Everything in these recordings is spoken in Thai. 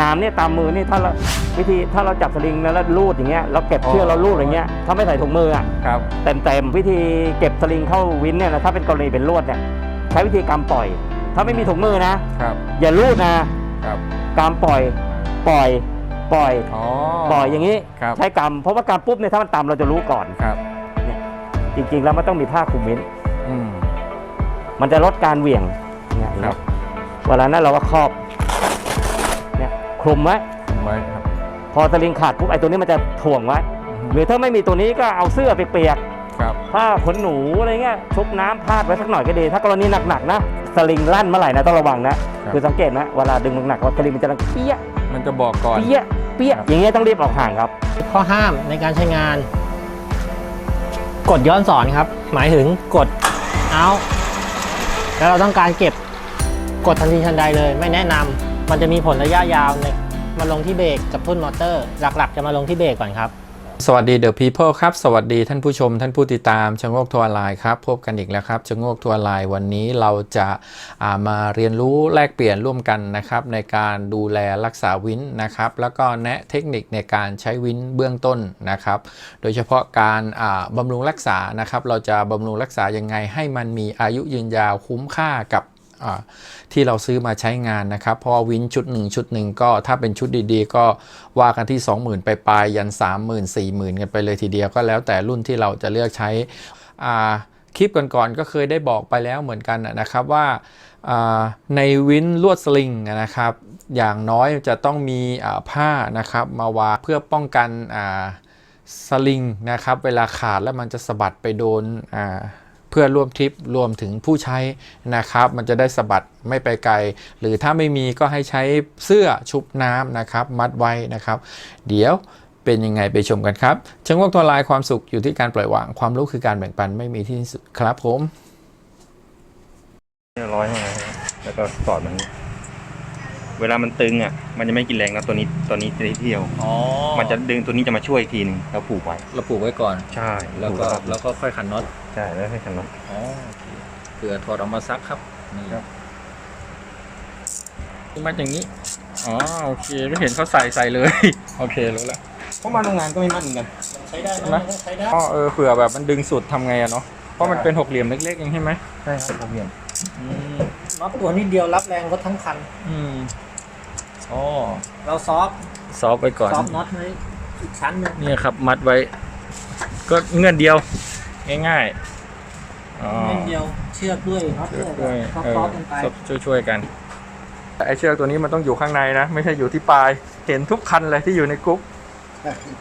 น้ำเนี่ยตามมือนี่ถ้าเราวิธีถ้าเราจับสลิงแล้วลูดอย่างเงี้ยเราเก็บเชือกเราลูดอย่างเงี้ยถ้าไม่ใส่ถุงมืออะครับเต็มเต็มๆวิธีเก็บสลิงเข้าวินเนี่ยนะถ้าเป็นกรณีเป็นลวดเนี่ยใช้วิธีการปล่อย ถ้าไม่มีถุงมือนะครับอย่าลูดนะครับการปล่อยปล่อยปล่อยอ๋อปล่อยอย่างนี้ครับใช้กำเพราะว่าการปุ๊บเนี่ยถ้ามันต่ำเราจะรู้ก่อนครับจริงๆแล้วมันต้องมีผ้าคลุมวินอืมมันจะลดการเหวี่ยงเนี่ยครับเวลานั้นเราก็ครอบเนี่ย คลุมไว้ไว้ครับ พอสลิงขาดปุ๊บไอ้ตัวนี้มันจะถ่วงไว้อือฮึหรือถ้าไม่มีตัวนี้ก็เอาเสื้อเปียกครับๆผ้าขนหนูอะไรเงี้ยชุบน้ำพาดไว้สักหน่อยก็ดี ถ้ากรณีหนักๆนะสลิงลั่นเมื่อไหร่นะต้องระวังนะคือสังเกตนะเวลาดึงหนักๆว่าสลิงมันจะดังเปี้ยมันจะบอกก่อนเปี้ยเปี้ยครับอย่างเงี้ยต้องรีบออกห่างครับ ข้อห้ามในการใช้งาน กดย้อนสอนครับ หมายถึงกดเอาแล้วเราต้องการเก็บกดทันทีทันใดเลย ไม่แนะนำ มันจะมีผลระยะยาวในมาลงที่เบรกกับทุ่นมอเตอร์ หลักๆ จะมาลงที่เบรกก่อนครับ สวัสดีเดอะพีเพิลครับ สวัสดีท่านผู้ชม ท่านผู้ติดตามชะโงกทัวร์ไลน์ครับ พบกันอีกแล้วครับชะโงกทัวร์ไลน์วันนี้เราจะามาเรียนรู้แลกเปลี่ยนร่วมกันนะครับในการดูแลรักษาวินนะครับ แล้วก็แนะเทคนิคในการใช้วินเบื้องต้นนะครับ โดยเฉพาะการาบำรุงรักษานะครับ เราจะบำรุงรักษายังไงให้มันมีอายุยืนยาวคุ้มค่ากับ ที่เราซื้อมาใช้งานนะครับ เพราะวินชุดหนึ่งชุดหนึ่งก็ถ้าเป็นชุดดีๆ ก็ว่ากันที่ 20,000 ไปปลายยัน 30,000 40,000 กันไปเลยทีเดียวก็แล้วแต่รุ่นที่เราจะเลือกใช้คลิปก่อนๆก็เคยได้บอกไปแล้วเหมือนกันนะครับว่าในวินลวดสลิงนะครับ อย่างน้อยจะต้องมีผ้านะครับมาวางเพื่อป้องกันสลิงนะครับ เวลาขาดแล้วมันจะสะบัดไปโดน เพื่อนร่วมทริปรวมถึงผู้ใช้นะครับ มันจะได้สะบัดไม่ไปไกล หรือถ้าไม่มีก็ให้ใช้เสื้อชุบน้ำนะครับ มัดไว้นะครับ เดี๋ยวเป็นยังไงไปชมกันครับเชิงวกตัวลายความสุขอยู่ที่การปล่อยวางความรู้คือการแบ่งปันไม่มีที่สิ้นสุดครับผม เนี่ยร้อยมาแล้วก็สอดมัน เวลามันตึงอะ มันจะไม่กินแรงนะตัวนี้ตัวนี้จะได้เที่ยว อ๋อมันจะดึงตัวนี้จะมาช่วยอีกทีหนึงแล้วผูกไว้เราผูกไว้ก่อน ใช่แล้วผูก็รอบแล้วก็ค่อยขันน็อตใช่แล้วให้ขันน็อต อ๋อเผื่อถอดออกมาซักครับนี่ครับ มัดอย่างนี้อ๋อโอเคก็เห็นเขาใส่ใส่เลย โอเครู้แล้วเพราะมาโรงงานก็ไม่มั่นเหมือนกัน ใช้ได้ใช่ไหมใช้ได้อ๋อเออเผื่อแบบมันดึงสุดทำไงอะเนาะเพราะมันเป็นหกเหลี่ยมเล็กๆเองใช่ไหมใช่ครับผมเห็นอืมน็อตตัวนิดเดียวรับแรงรถทั้งคัน อืม อ๋อเราซอฟต์ซอฟต์ไว้ก่อน ซอฟต์น็อตไว้อีกชั้นหนึงเนี่ยครับมัดไว้ ก็เงื่อนเดียว ง่ายๆอ๋อนิดเดียวเชือกด้วยน็อตเชืด้อวกด้วยยซอฟเออต์กันไปช่วยช่วยๆกันไอเชือกตัวนี้มันต้องอยู่ข้างในนะ ไม่ใช่อยู่ที่ปลาย เห็นทุกคันเลยที่อยู่ในกรุ๊ป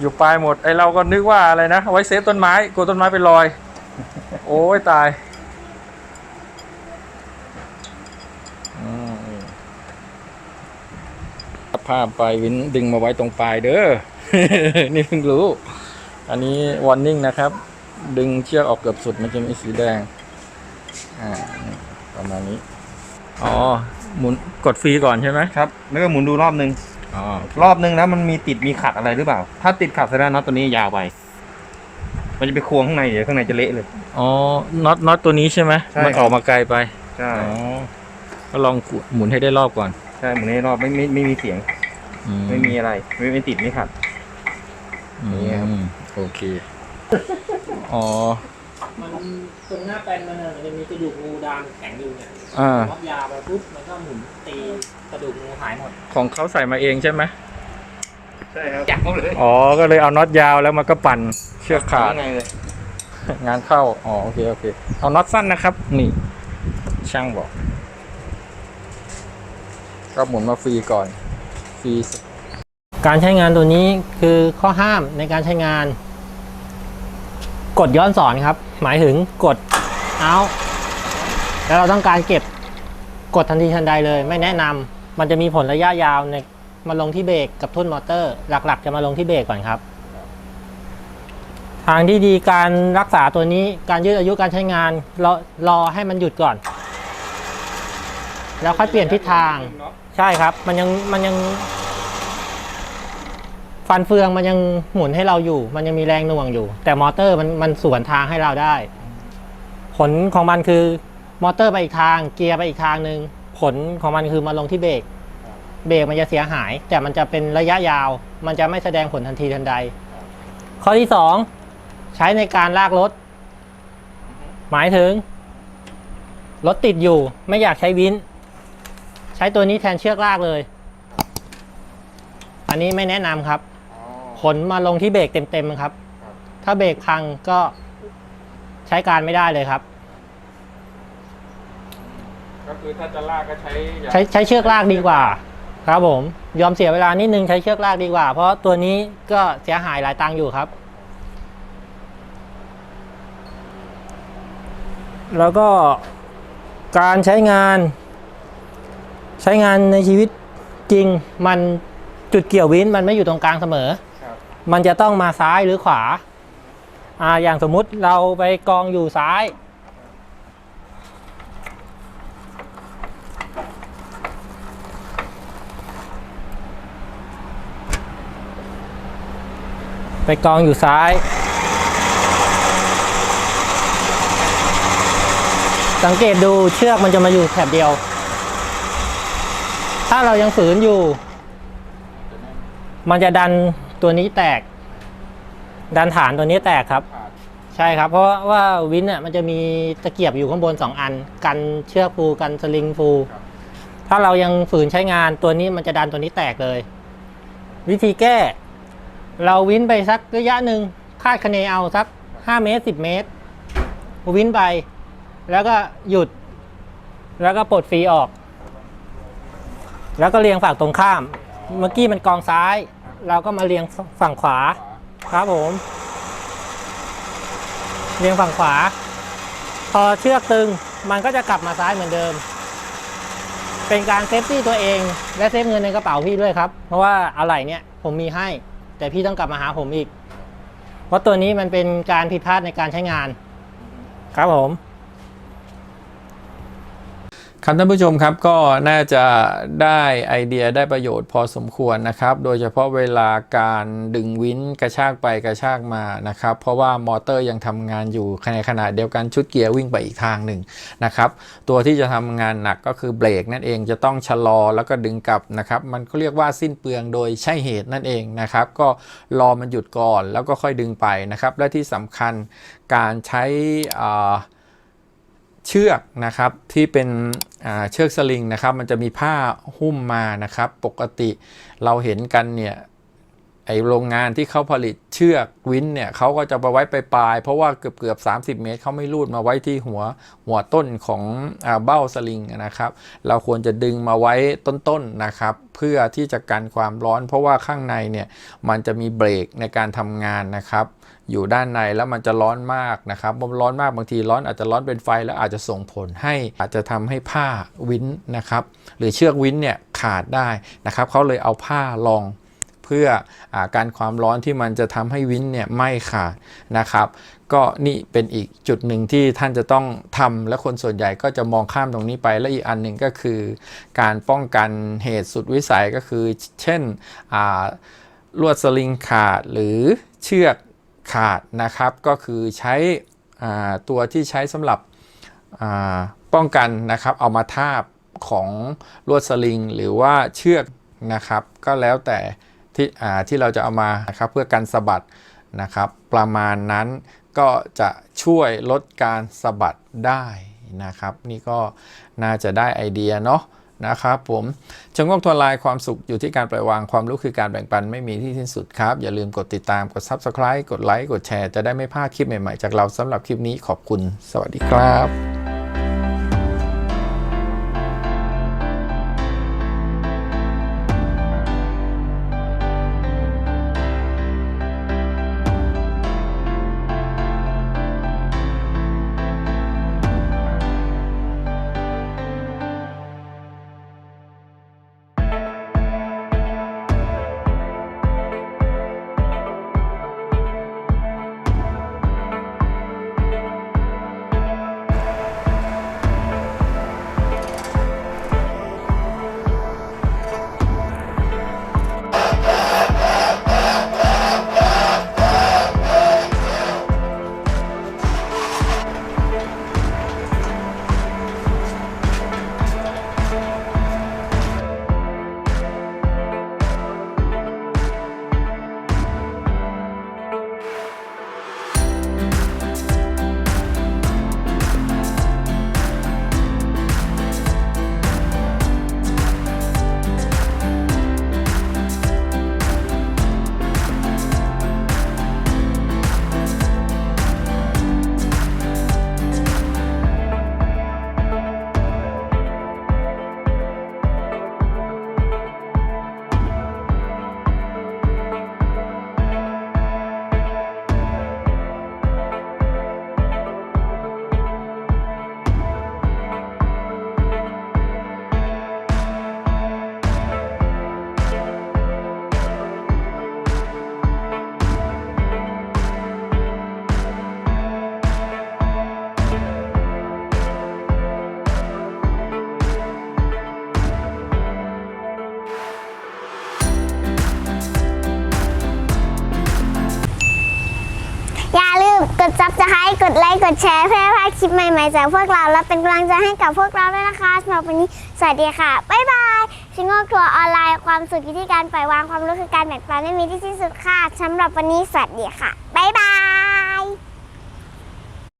อยู่ปลายหมดไอเราก็นึกว่าอะไรนะเอาไว้เซฟต้นไม้กลัวต้นไม้เป็นรอย โอ้ยตายอืม ผ้าปลายวินดึงมาไว้ตรงปลายเด้อ นี่เพิ่งรู้ อันนี้วอร์นิ่งนะครับ ดึงเชือกออกเกือบสุดมันจะมีสีแดง อ่านี่ประมาณนี้ อ๋อ หมุนกดฟรีก่อนใช่ไหมครับ แล้วก็หมุนดูรอบนึงอ๋อ รอบนึงแล้วมันมีติดมีขัดอะไรหรือเปล่า ถ้าติดขัดแสดงว่าน็อตตัวนี้ยาวไป มันจะไปควงข้างในเดี๋ยวข้างในจะเละเลย อ๋อ น็อตน็อตตัวนี้ใช่ไหมใช่มันออกมาไกลไป ใช่ อ๋อ ก็ลองหมุนให้ได้รอบก่อนใช่หมุนให้รอบไม่ไม่ไม่มีเสียง อืไม่มีอะไร ไม่ไม่ติดไม่ขัดอืนี่ครับมโอเค อ๋อ มันตรงหน้าแปลนมันน่ะมันจะมีกระดูกงูดามแข็งอยู่เนี่ยอ่าวัดยาไปปุ๊บมันก็หมุนตีกระดูกงูหายหมด ของเขาใส่มาเองใช่ไหมใช่ครับจักเขาเลยอ๋อ ก็เลยเอาน็อตยาวแล้วมันก็ปั่นเชือกขาดข้างในเลย งานเข้า อ๋อ โอเค โอเค เอาน็อตสั้นนะครับ นี่ ช่างบอก ก็หมุนมาฟรีก่อนฟรีการใช้งานตัวนี้คือข้อห้ามในการใช้งาน กดย้อนสอนครับ หมายถึงกดเอาแล้วเราต้องการเก็บกดทันทีทันใดเลย ไม่แนะนำมันจะมีผลระยะยาวในมาลงที่เบรกกับทุ่นมอเตอร์ หลักๆ จะมาลงที่เบรกก่อนครับ ทางที่ดีการรักษาตัวนี้การยืดอายุการใช้งานรอรอให้มันหยุดก่อน แล้วค่อยเปลี่ยนทิศทาง ใช่ครับ มันยังมันยัง ฟันเฟืองมันยังหมุนให้เราอยู่ มันยังมีแรงหน่วงอยู่ แต่มอเตอร์มันมันสวนทางให้เราได้ ผลของมันคือ มอเตอร์ไปอีกทางเกียร์ไปอีกทางหนึ่งผลของมันคือมาลงที่เบรกเบรกมันจะเสียหาย แต่มันจะเป็นระยะยาว มันจะไม่แสดงผลทันทีทันใด ข้อที่สองใช้ในการลากรถ หมายถึง รถติดอยู่ไม่อยากใช้วิน ช้ตัวนี้แทนเชือกลากเลย อันนี้ไม่แนะนำครับ ผลมาลงที่เบรกเต็มๆครับ ถ้าเบรกพังก็ใช้การไม่ได้เลยครับ ก็คือถ้าจะลากก็ใช้ใช้ใช้เชือกลากดีกว่า ครับผม ยอมเสียเวลานิดนึงใช้เชือกลากดีกว่า เพราะตัวนี้ก็เสียหายหลายตังค์อยู่ครับ แล้วก็การใช้งาน ใช้งานในชีวิตจริงมันจุดเกี่ยววินมันไม่อยู่ตรงกลางเสมอ มันจะต้องมาซ้ายหรือขวาอ่าอย่างสมมุติเราไปกองอยู่ซ้าย ไปกองอยู่ซ้าย สังเกตดูเชือกมันจะมาอยู่แถบเดียว ถ้าเรายังฝืนอยู่ มันจะดันตัวนี้แตก ดันฐานตัวนี้แตกครับ ใช่ครับ เพราะว่าวินเนี่ยมันจะมีตะเกียบอยู่ข้างบนสองอัน กันเชือกฟูกันสลิงฟู ถ้าเรายังฝืนใช้งานตัวนี้มันจะดันตัวนี้แตกเลย วิธีแก้ เราวินไปสักระยะหนึ่งคาดคะเนเอาสัก 5 เมตร 10 เมตร วินไป แล้วก็หยุด แล้วก็ปลดฟรีออก แล้วก็เรียงฝั่งตรงข้าม เมื่อกี้มันกองซ้าย เราก็มาเรียงฝั่งขวาครับผม เรียงฝั่งขวา พอเชือกตึงมันก็จะกลับมาซ้ายเหมือนเดิม เป็นการเซฟตี้ตัวเอง และเซฟเงินในกระเป๋าพี่ด้วยครับ เพราะว่าอะไรเนี่ยผมมีให้ แต่พี่ต้องกลับมาหาผมอีก เพราะตัวนี้มันเป็นการผิดพลาดในการใช้งาน ครับผม ครับท่านผู้ชมครับก็น่าจะได้ไอเดียได้ประโยชน์พอสมควรนะครับ โดยเฉพาะเวลาการดึงวินกระชากไปกระชากมานะครับ เพราะว่ามอเตอร์ยังทำงานอยู่ในขณะเดียวกันชุดเกียร์วิ่งไปอีกทางหนึ่งนะครับ ตัวที่จะทำงานหนักก็คือเบรกนั่นเองจะต้องชะลอแล้วก็ดึงกลับนะครับ มันก็เรียกว่าสิ้นเปลืองโดยใช่เหตุนั่นเองนะครับ ก็รอมันหยุดก่อนแล้วก็ค่อยดึงไปนะครับ และที่สำคัญการใช้อ่า เชือกนะครับที่เป็นเชือกสลิงนะครับ มันจะมีผ้าหุ้มมานะครับ ปกติเราเห็นกันเนี่ยไอโรงงานที่เขาผลิตเชือกวินเนี่ยเขาก็จะไปไว้ปลาย เพราะว่าเกือบเกือบ 30 เมตรเขาไม่รูดมาไว้ที่หัวหัวต้นของอเบ้าสลิงนะครับ เราควรจะดึงมาไว้ต้นๆนะครับ เพื่อที่จะกันความร้อน เพราะว่าข้างในเนี่ยมันจะมีเบรกในการทำงานนะครับ อยู่ด้านในแล้วมันจะร้อนมากนะครับร้อนมากบางทีร้อนอาจจะร้อนเป็นไฟแล้วอาจจะส่งผลให้อาจจะทำให้ผ้าวินนะครับหรือเชือกวินเนี่ยขาดได้นะครับเขาเลยเอาผ้ารองเพื่ออาการความร้อนที่มันจะทำให้วินเนี่ยไม่ขาดนะครับ ก็นี่เป็นอีกจุดหนึ่งที่ท่านจะต้องทำและคนส่วนใหญ่ก็จะมองข้ามตรงนี้ไป และอีกอันหนึ่งก็คือ การป้องกันเหตุสุดวิสัยก็คือ เช่นลวดสลิงขาดหรือเชือก ขาดนะครับก็คือใช้ตัวที่ใช้สำหรับป้องกันนะครับเอามาทาบของลวดสลิงหรือว่าเชือกนะครับ ก็แล้วแต่ที่ที่เราจะเอามานะครับเพื่อกันสะบัดนะครับ ประมาณนั้นก็จะช่วยลดการสะบัดได้นะครับ นี่ก็น่าจะได้ไอเดียเนาะ นะครับผมชงกทัวลายความสุขอยู่ที่การปล่อยวางความรู้คือการแบ่งปันไม่มีที่สิ้นสุดครับ อย่าลืมกดติดตามกด Subscribe กดไลค์กดแชร์จะได้ไม่พลาดคลิปใหม่ๆ จากเราสำหรับคลิปนี้ขอบคุณ สวัสดีครับ กดแชร์เพื่อพลาดคลิปใหม่ๆจากพวกเรา และเป็นกำลังใจให้กับพวกเราด้วยนะคะสำหรับวันนี้ สวัสดีค่ะ บ๊ายบาย ชิงโง่ทัวออนไลน์ความสุขอยู่ที่การปล่อยวางความรู้คือการแบ่งปันไม่มีที่สิ้นสุดค่ะสำหรับวันนี้สวัสดีค่ะ